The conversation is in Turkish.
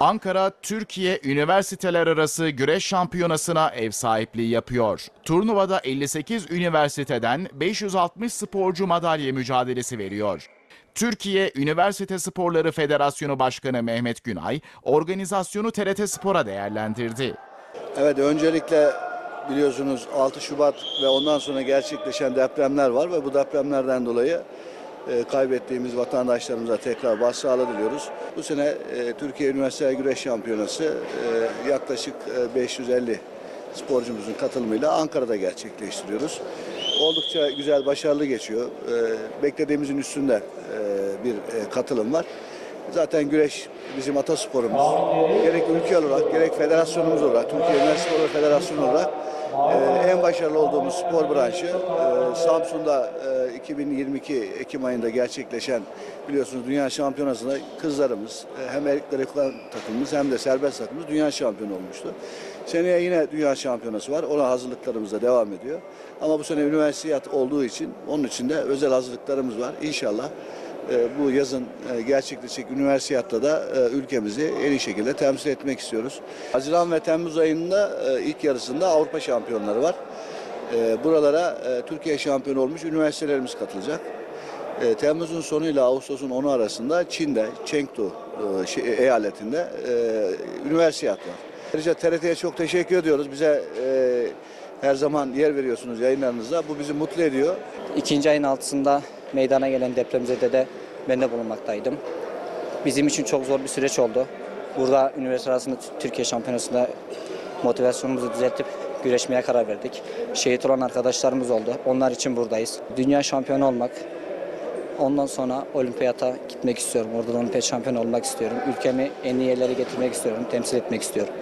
Ankara, Türkiye Üniversiteler Arası Güreş Şampiyonası'na ev sahipliği yapıyor. Turnuvada 58 üniversiteden 560 sporcu madalya mücadelesi veriyor. Türkiye Üniversite Sporları Federasyonu Başkanı Mehmet Günay, organizasyonu TRT Spor'a değerlendirdi. Evet öncelikle biliyorsunuz 6 Şubat ve ondan sonra gerçekleşen depremler var ve bu depremlerden dolayı kaybettiğimiz vatandaşlarımıza tekrar başsağlığı diliyoruz. Bu sene e, Türkiye Üniversite Güreş Şampiyonası e, yaklaşık e, 550 sporcumuzun katılımıyla Ankara'da gerçekleştiriyoruz. Oldukça güzel, başarılı geçiyor. E, beklediğimizin üstünde e, bir e, katılım var. Zaten güreş bizim atasporumuz. Gerek ülke olarak, gerek federasyonumuz olarak, Türkiye Üniversite Federasyonu olarak e, en başarılı olduğumuz spor branşı. E, Samsun'da e, 2022 Ekim ayında gerçekleşen biliyorsunuz Dünya Şampiyonası'nda kızlarımız e, hem erkekler takımımız hem de serbest takımımız dünya şampiyonu olmuştu. Seneye yine dünya şampiyonası var. Ona hazırlıklarımız da devam ediyor. Ama bu sene üniversiteyat olduğu için onun için de özel hazırlıklarımız var. İnşallah bu yazın e, gerçekleşecek üniversiyatta da e, ülkemizi en iyi şekilde temsil etmek istiyoruz. Haziran ve Temmuz ayında e, ilk yarısında Avrupa şampiyonları var. E, Buralara e, Türkiye şampiyonu olmuş üniversitelerimiz katılacak. E, Temmuz'un sonuyla Ağustos'un 10'u arasında Çin'de, Chengdu e, şey- eyaletinde e, üniversiyat var. Ayrıca TRT'ye çok teşekkür ediyoruz. Bize e, her zaman yer veriyorsunuz yayınlarınızda. Bu bizi mutlu ediyor. İkinci ayın altısında meydana gelen depremzede de ben de bulunmaktaydım. Bizim için çok zor bir süreç oldu. Burada üniversite arasında Türkiye şampiyonasında motivasyonumuzu düzeltip güreşmeye karar verdik. Şehit olan arkadaşlarımız oldu. Onlar için buradayız. Dünya şampiyonu olmak, ondan sonra olimpiyata gitmek istiyorum. Orada da olimpiyat şampiyonu olmak istiyorum. Ülkemi en iyi yerlere getirmek istiyorum, temsil etmek istiyorum.